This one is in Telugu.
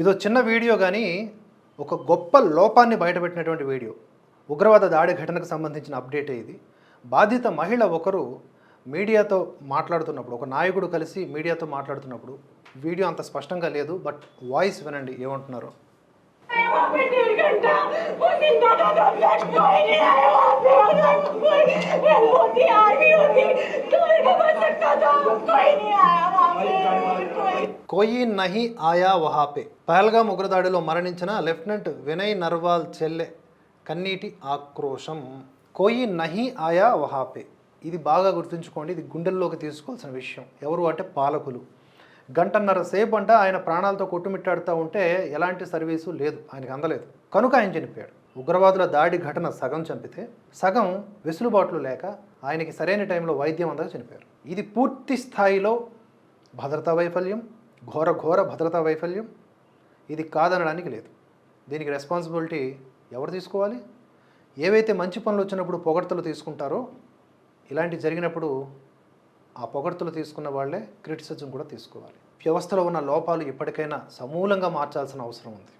ఇదో చిన్న వీడియో కానీ ఒక గొప్ప లోపాన్ని బయటపెట్టినటువంటి వీడియో ఉగ్రవాద దాడి ఘటనకు సంబంధించిన అప్డేటే ఇది బాధిత మహిళ ఒకరు మీడియాతో మాట్లాడుతున్నప్పుడు ఒక నాయకుడు కలిసి మీడియాతో మాట్లాడుతున్నప్పుడు వీడియో అంత స్పష్టంగా లేదు బట్ వాయిస్ వినండి ఏమంటున్నారో वहाँ पे डेढ़ घंटा वो जिंदा था तो फ्लैश कोई नहीं आया वहाँ पे కోయి నహి ఆయా వహాపే పహల్గా ఉగ్రదాడిలో మరణించిన లెఫ్టినెంట్ వినయ్ నర్వాల్ చెల్లె కన్నీటి ఆక్రోశం. కోయి నహి ఆయా వహాపే ఇది బాగా గుర్తుంచుకోండి ఇది గుండెల్లోకి తీసుకోవాల్సిన విషయం. ఎవరు అంటే పాలకులు. గంటన్నర సేపు అంట ఆయన ప్రాణాలతో కొట్టుమిట్టాడుతూ ఉంటే ఎలాంటి సర్వీసు లేదు ఆయనకు అందలేదు. కనుక ఆయన చనిపోయాడు. ఉగ్రవాదుల దాడి ఘటన సగం చంపితే సగం వెసులుబాట్లు లేక ఆయనకి సరైన టైంలో వైద్యం అందక చనిపోయారు. ఇది పూర్తి స్థాయిలో భద్రతా వైఫల్యం ఘోర ఘోర భద్రతా వైఫల్యం ఇది కాదనడానికి లేదు. దీనికి రెస్పాన్సిబిలిటీ ఎవరు తీసుకోవాలి? ఏవైతే మంచి పనులు వచ్చినప్పుడు పొగడ్తలు తీసుకుంటారో ఇలాంటి జరిగినప్పుడు ఆ పొగడ్తలు తీసుకున్న వాళ్ళే క్రిటిసిజం కూడా తీసుకోవాలి. వ్యవస్థలో ఉన్న లోపాలు ఇప్పటికైనా సమూలంగా మార్చాల్సిన అవసరం ఉంది.